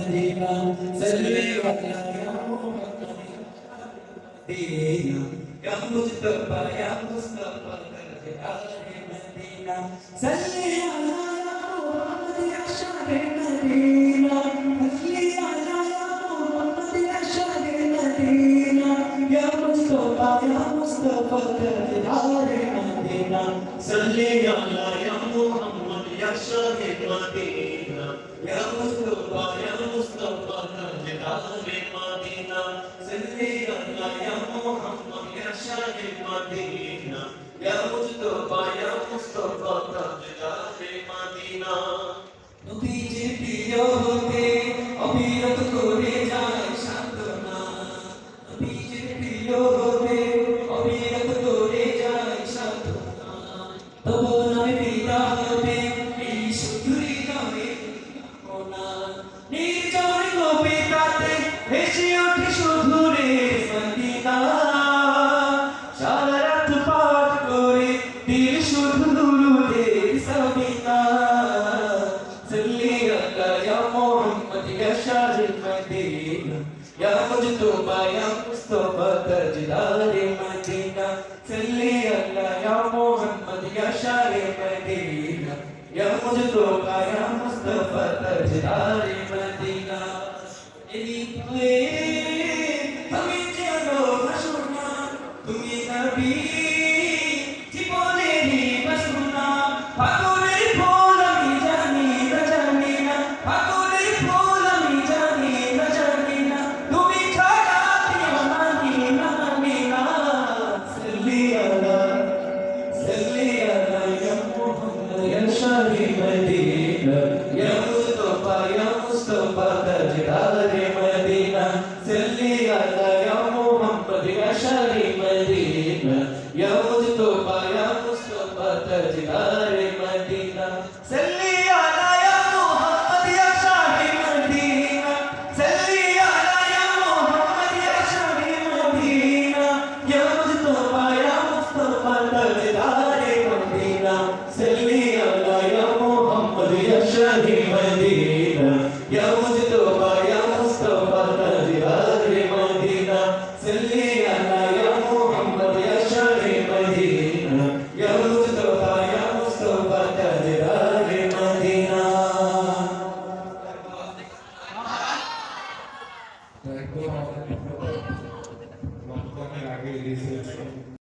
المدينة سلمي وحنا يا المدينة يا مصطفى يا مصطفى درب أهل المدينة. سلمي على محمد يا شعب المدينة. سلمي على محمد يا شعب المدينة. يا مصطفى يا مصطفى درب أهل المدينة. سلمي على يا محمد يا شاهد مدينة يا مصطفى يا مصطفى تاجدار مدينة صلي على يا محمد يا شاهد مدينة يا مصطفى يا مصطفى تاجدار مدينة নবীজির প্রিয় হতে অবিরত করে যায় সাধনা নবীজির প্রিয় হতে অবিরত করে যায় সাধনা তবু নয় নির্জন গোপে তাতে ভেসে ওঠে শুধু রে সঙ্গীতা সারা রাত পাঠ করে দিল শুধু দুরুদে সবিতা। সল্লি আকা ইয়া মুহাম্মদ ইয়া শাহিদ মদিনা ইয়া মুজতবা ইয়া মুস্তাফা তাজদার মদিনা। সল্লি আকা ইয়া মুহাম্মদ ইয়া শাহিদ মদিনা ইয়া মুজতবা ইয়া মুস্তফা তাজদার মদিনা এনি তুই তুমি জানো তুমি নবী 对济南 একদম আমাদের লকডাউনের আগে